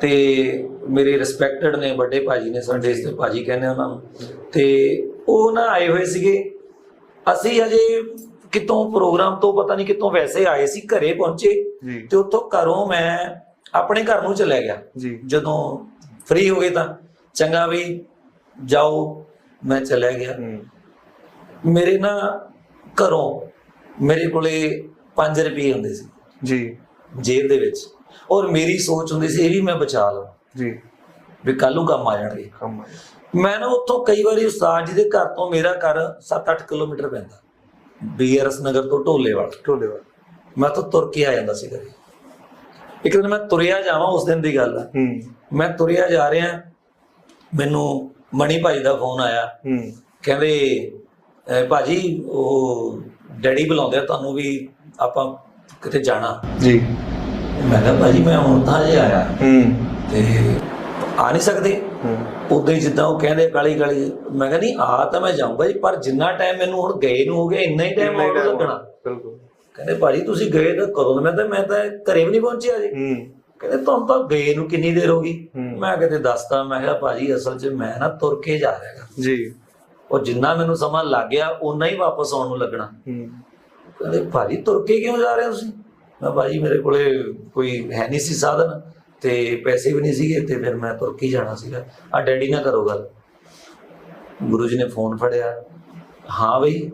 ਤੇ ਮੇਰੇ ਰਿਸਪੈਕਟਡ ਨੇ ਵੱਡੇ ਭਾਜੀ ਨੇ ਸਾਡੇ ਇਸ ਤੇ ਭਾਜੀ ਕਹਿੰਦੇ ਉਹਨਾਂ ਨੂੰ। ਤੇ ਉਹ ਨਾ ਆਏ ਹੋਏ ਸੀਗੇ। ਅਸੀਂ ਅਜੇ ਕਿਤੋਂ ਪ੍ਰੋਗਰਾਮ ਤੋਂ ਪਤਾ ਨਹੀਂ ਕਿਤੋਂ ਵੈਸੇ ਆਏ ਸੀ ਘਰੇ ਪਹੁੰਚੇ ਤੇ ਉੱਥੋਂ ਘਰੋਂ ਮੈਂ ਆਪਣੇ ਘਰ ਨੂੰ ਚਲਾ ਗਿਆ। ਜਦੋਂ ਫ੍ਰੀ ਹੋ ਗਏ ਤਾਂ ਚੰਗਾ ਵੀ ਜਾਓ ਮੈਂ ਚਲਾ ਗਿਆ। ਮੇਰੇ ਨਾ ਘਰੋਂ ਮੇਰੇ ਕੋਲੇ 5 ਰੁਪਏ ਹੁੰਦੇ ਸੀ। ਜੀ। ਜੇਬ ਦੇ ਵਿੱਚ। ਔਰ ਮੇਰੀ ਸੋਚ ਹੁੰਦੀ ਸੀ ਇਹ ਵੀ ਮੈਂ ਬਚਾ ਲਵਾਂ। ਜੀ। ਵੀ ਕੱਲ ਨੂੰ ਕੰਮ ਆ ਜਾਣਗੇ। ਕੰਮ ਮੈਂ ਨਾ ਉੱਥੋਂ ਕਈ ਵਾਰੀ ਉਸਤਾਦ ਜੀ ਦੇ ਘਰ ਤੋਂ ਮੇਰਾ ਘਰ 7-8 ਕਿਲੋਮੀਟਰ ਪੈਂਦਾ। ਬੀਆਰਐਸ ਨਗਰ ਤੋਂ ਢੋਲੇਵਾਲ। ਢੋਲੇ ਵਾਲ ਮੈਂ ਤਾਂ ਤੁਰ ਕੇ ਆ ਜਾਂਦਾ ਸੀ ਘਰੇ। ਇੱਕ ਦਿਨ ਮੈਂ ਤੁਰਿਆ ਜਾਵਾਂ ਉਸ ਦਿਨ ਦੀ ਗੱਲ ਹੈ। ਮੈਂ ਤੁਰਿਆ ਜਾ ਰਿਹਾ ਮੈਨੂੰ ਮਣੀ ਭਾਈ ਦਾ ਫੋਨ ਆਇਆ। ਹੂੰ। ਕਹਿੰਦੇ ਭਾਜੀ ਉਹ ਡੈਡੀ ਬੁਲਾਉਂਦੇ ਆ ਤੁਹਾਨੂੰ ਵੀ ਆਪਾਂ ਕਿਤੇ ਜਾਣਾ। ਜੀ। ਮੈਂ ਕਿਹਾ ਭਾਜੀ ਮੈਂ ਹੁਣ ਤਾਂ ਜੇ ਆਇਆ। ਹੂੰ। ਤੇ ਆ ਨਹੀਂ ਸਕਦੇ। ਹੂੰ। ਉਦੋਂ ਹੀ ਜਿੱਦਾਂ ਉਹ ਕਹਿੰਦੇ ਕਾਲੀ ਕਾਲੀ ਮੈਂ ਕਿਹਾ ਨਹੀਂ ਆ ਤਾਂ ਮੈਂ ਜਾਊਂਗਾ ਜੀ ਪਰ ਜਿੰਨਾ ਟਾਈਮ ਮੈਨੂੰ ਹੁਣ ਗਏ ਨੂੰ ਹੋ ਗਿਆ ਇੰਨਾ ਹੀ ਟਾਈਮ ਹੋਰ ਲੱਗਣਾ। ਬਿਲਕੁਲ। ਕਹਿੰਦੇ ਭਾਜੀ ਤੁਸੀਂ ਗਏ ਤਾਂ ਕਦੋਂ? ਮੈਂ ਤਾਂ ਮੈਂ ਤਾਂ ਘਰੇ ਵੀ ਨਹੀਂ ਪਹੁੰਚਿਆ ਜੀ। ਹੂੰ। ਕਹਿੰਦੇ ਤੁਹਾਨੂੰ ਤਾਂ ਗਏ ਨੂੰ ਕਿੰਨੀ ਦੇਰ ਹੋ ਗਈ। ਮੈਂ ਕਿਤੇ ਦੱਸਦਾ ਮੈਂ ਕਿਹਾ ਭਾਜੀ ਅਸਲ 'ਚ ਮੈਂ ਨਾ ਤੁਰ ਕੇ ਜਾ ਰਿਹਾ ਗਾ ਜੀ। ਉਹ ਜਿੰਨਾ ਮੈਨੂੰ ਸਮਾਂ ਲੱਗ ਗਿਆ ਉਨਾ ਹੀ ਵਾਪਸ ਆਉਣ ਨੂੰ ਲੱਗਣਾ। ਹੂੰ। ਕਹਿੰਦੇ ਭਾਜੀ ਤੁਰ ਕੇ ਕਿਉਂ ਜਾ ਰਹੇ ਹੋ ਤੁਸੀਂ? ਮੈਂ ਭਾਜੀ ਮੇਰੇ ਕੋਲੇ ਕੋਈ ਹੈ ਨਹੀਂ ਸੀ ਸਾਧਨ ਤੇ ਪੈਸੇ ਵੀ ਨਹੀਂ ਸੀਗੇ ਤੇ ਫਿਰ ਮੈਂ ਤੁਰ ਕੇ ਜਾਣਾ ਸੀਗਾ। ਆ ਡੈਡੀ ਨਾਲ ਕਰੋ ਗੱਲ। ਗੁਰੂ ਜੀ ਨੇ ਫੋਨ ਫੜਿਆ। ਹਾਂ ਬਈ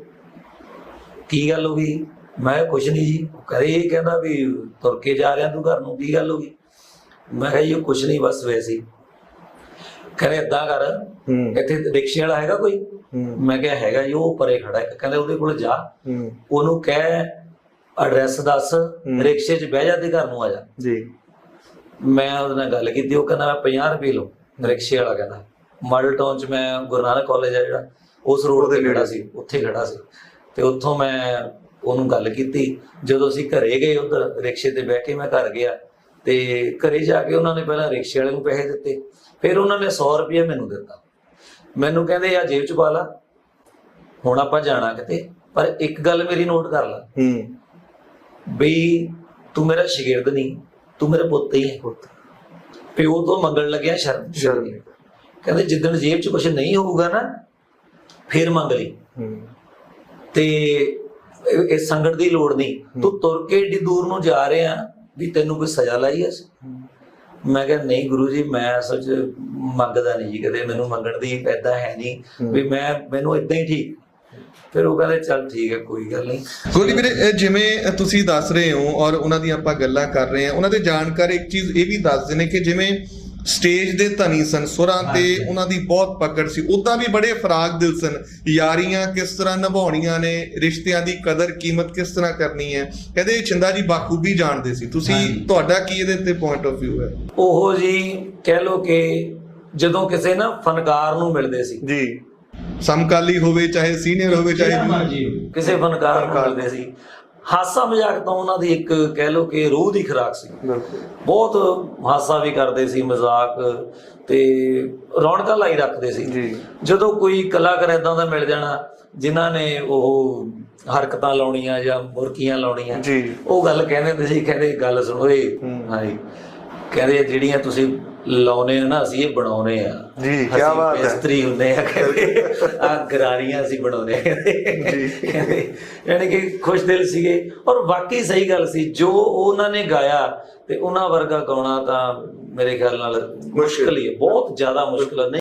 ਕੀ ਗੱਲ ਹੋ ਗਈ? ਮੈਂ ਕੁਛ ਨਹੀਂ ਜੀ। ਕਰੇ ਇਹ ਕਹਿੰਦਾ ਵੀ ਤੁਰ ਕੇ ਜਾ ਰਿਹਾ ਤੂੰ ਘਰ ਨੂੰ ਕੀ ਗੱਲ ਹੋ ਗਈ? ਮੈਂ ਕਿਹਾ ਜੀ ਕੁਛ ਨਹੀਂ ਬਸ ਵੈਸੇ ਕਹਿੰਦੇ ਏਦਾਂ ਕਰ ਇੱਥੇ ਰਿਕਸ਼ੇ ਵਾਲਾ ਹੈਗਾ ਕੋਈ? ਮੈਂ ਕਿਹਾ ਹੈਗਾ ਜੀ ਉਹ ਪਰੇ ਖੜਾ ਹੈ। ਕਹਿੰਦੇ ਉਹਦੇ ਕੋਲ ਜਾ। ਉਹਨੂੰ ਕਹਿ ਐਡਰੈਸ ਦੱਸ ਰਿਕਸ਼ੇ 'ਚ ਬਹਿ ਜਾ ਤੇ ਘਰ ਨੂੰ ਆ ਜਾ। ਜੀ। ਮੈਂ ਉਹਦੇ ਨਾਲ ਗੱਲ ਕੀਤੀ ਉਹ ਕਹਿੰਦਾ ਮੈਂ 50 ਰੁਪਏ ਲਓ ਰਿਕਸ਼ੇ ਵਾਲਾ ਕਹਿੰਦਾ। ਮਾਡਲ ਟਾਊਨ 'ਚ ਮੈਂ ਗੁਰੂ ਨਾਨਕ ਕਾਲਜ ਆ ਜਿਹੜਾ ਉਸ ਰੋਡ ਤੇ ਖੜਾ ਸੀ ਉੱਥੇ ਖੜਾ ਸੀ। ਤੇ ਉੱਥੋਂ ਮੈਂ ਉਹਨੂੰ ਗੱਲ ਕੀਤੀ ਜਦੋਂ ਅਸੀਂ ਘਰੇ ਗਏ ਉਧਰ ਰਿਕਸ਼ੇ ਤੇ ਬਹਿ ਕੇ ਮੈਂ ਘਰ ਗਿਆ ਤੇ ਘਰੇ ਜਾ ਕੇ ਉਹਨਾਂ ਨੇ ਪਹਿਲਾਂ ਰਿਕਸ਼ੇ ਵਾਲੇ ਨੂੰ ਪੈਸੇ ਦਿੱਤੇ ਫਿਰ ਉਹਨਾਂ ਨੇ 100 ਰੁਪਏ ਮੈਨੂੰ ਦਿੱਤਾ। ਮੈਨੂੰ ਕਹਿੰਦੇ ਆ ਜੇਬ 'ਚ ਪਾ ਲਾ ਹੁਣ ਆਪਾਂ ਜਾਣਾ ਕਿਤੇ ਪਰ ਇੱਕ ਗੱਲ ਮੇਰੀ ਨੋਟ ਕਰ ਲੈ। ਹੂੰ। ਬਈ ਤੂੰ ਮੇਰਾ ਸ਼ਾਗਿਰਦ ਨਹੀਂ ਤੂੰ ਮੇਰੇ ਪੁੱਤ ਹੀ ਹੈ ਪੁੱਤ। ਪਿਓ ਤੋਂ ਮੰਗਣ ਲੱਗਿਆ ਸ਼ਰਮ। ਸ਼ਰਮ। ਕਹਿੰਦੇ ਜਿੱਦਣ ਜੇਬ 'ਚ ਕੁਝ ਨਹੀਂ ਹੋਊਗਾ ਨਾ ਫੇਰ ਮੰਗ ਲਈ। ਤੇ ਇਹ ਇਹ ਸੰਗਤ ਦੀ ਲੋੜ ਨਹੀਂ। ਤੂੰ ਤੁਰ ਕੇ ਏਡੀ ਦੂਰ ਨੂੰ ਜਾ ਰਿਹਾ ਵੀ ਤੈਨੂੰ ਕੋਈ ਸਜ਼ਾ ਲਾਈ ਐ ਮੈਂ ਕਿਹਾ ਨਹੀਂ ਗੁਰੂ ਜੀ ਮੈਂ ਅਸਲ 'ਚ ਮੰਗਦਾ ਨਹੀਂ ਜੀ ਕਦੇ। ਮੈਨੂੰ ਮੰਗਣ ਦੀ ਐਦਾਂ ਹੈ ਨਹੀਂ ਵੀ ਮੈਂ ਮੈਨੂੰ ਇਦਾਂ ਹੀ ਠੀਕ। ਫਿਰ ਉਹ ਕਹਿੰਦੇ ਚੱਲ ਠੀਕ ਹੈ ਕੋਈ ਗੱਲ ਨਹੀਂ। ਗੋਲੀ ਵੀਰੇ ਇਹ ਜਿਵੇਂ ਤੁਸੀਂ ਦੱਸ ਰਹੇ ਹੋ ਔਰ ਉਹਨਾਂ ਦੀ ਆਪਾਂ ਗੱਲਾਂ ਕਰ ਰਹੇ ਹਾਂ ਉਹਨਾਂ ਦੇ ਜਾਣਕਾਰ ਇੱਕ ਚੀਜ਼ ਇਹ ਵੀ ਦੱਸਦੇ ਨੇ ਕਿ ਜਿਵੇਂ ਸਟੇਜ ਦੇ ਧਨੀ ਸਨ ਸੁਰਾਂ ਤੇ ਉਹਨਾਂ ਦੀ ਬਹੁਤ ਪਕੜ ਸੀ। ਉਦਾਂ ਵੀ ਬੜੇ ਫਰਾਗ ਦਿਲ ਸਨ। ਯਾਰੀਆਂ ਕਿਸ ਤਰ੍ਹਾਂ ਨਿਭਾਉਣੀਆਂ ਨੇ ਰਿਸ਼ਤਿਆਂ ਦੀ ਕਦਰ ਕੀਮਤ ਕਿਸ ਤਰ੍ਹਾਂ ਕਰਨੀ ਹੈ? ਕਹਿੰਦੇ ਚਿੰਦਾ ਜੀ ਬਾਖੂਬੀ ਜਾਣਦੇ ਸੀ। ਤੁਸੀਂ ਤੁਹਾਡਾ ਕੀ ਇਹਦੇ ਤੇ ਪੁਆਇੰਟ ਆਫ View ਹੈ? ਉਹ ਜੀ ਕਹਿ ਲੋ ਕਿ ਜਦੋਂ ਕਿਸੇ ਨਾ ਫਨਕਾਰ ਨੂੰ ਮਿਲਦੇ ਸੀ ਜੀ। ਸਮਕਾਲੀ ਹੋਵੇ ਚਾਹੇ ਸੀਨੀਅਰ ਹੋਵੇ ਚਾਹੇ ਕਿਸੇ ਫਨਕਾਰ ਨੂੰ ਮਿਲਦੇ ਸੀ। ਹਾਸਾ ਮਜ਼ਾਕ ਤਾਂ ਉਹਨਾਂ ਦੀ ਇੱਕ ਕਹਿ ਲੋ ਕਿ ਰੂਹ ਦੀ ਖੁਰਾਕ ਸੀ। ਬਹੁਤ ਹਾਸਾ ਵੀ ਕਰਦੇ ਸੀ ਮਜ਼ਾਕ ਤੇ ਰੌਣਕਾਂ ਲਾਈ ਰੱਖਦੇ ਸੀ। ਜਦੋਂ ਕੋਈ ਕਲਾਕਾਰ ਇਦਾਂ ਦਾ ਮਿਲ ਜਾਣਾ ਜਿਨ੍ਹਾਂ ਨੇ ਉਹ ਹਰਕਤਾਂ ਲਾਉਣੀਆਂ ਜਾਂ ਮੁਰਕੀਆਂ ਲਾਉਣੀਆਂ ਉਹ ਗੱਲ ਕਹਿੰਦੇ ਹੁੰਦੇ ਸੀ ਕਹਿੰਦੇ ਗੱਲ ਸੁਣੋ ਏ ਹਾਂਜੀ। ਕਹਿੰਦੇ ਜਿਹੜੀਆਂ ਤੁਸੀਂ ਲਾਉਨੇ ਆ ਨਾ ਅਸੀਂ ਇਹ ਬਣਾਉਨੇ ਆ ਜੀ, ਅਸੀਂ ਬਾਤ ਹੈ। ਮਿਸਤਰੀ ਹੁੰਦੇ ਆ ਕਹਿੰਦੇ ਆ ਗਰਾਰੀਆਂ ਅਸੀਂ ਬਣਾਉਨੇ ਆ ਜੀ। ਯਾਨੀ ਕਿ ਖੁਸ਼ ਦਿਲ ਸੀਗੇ ਔਰ ਵਾਕਈ ਸਹੀ ਗੱਲ ਸੀ ਜੋ ਉਹਨਾਂ ਨੇ ਗਾਇਆ ਤੇ ਉਹਨਾਂ ਵਰਗਾ ਗਾਉਣਾ ਤਾਂ ਮੇਰੇ ਖਿਆਲ ਨਾਲ ਮੁਸ਼ਕਲ ਹੀ ਹੈ ਬਹੁਤ ਜ਼ਿਆਦਾ ਮੁਸ਼ਕਲ ਹੈ ਨਹੀਂ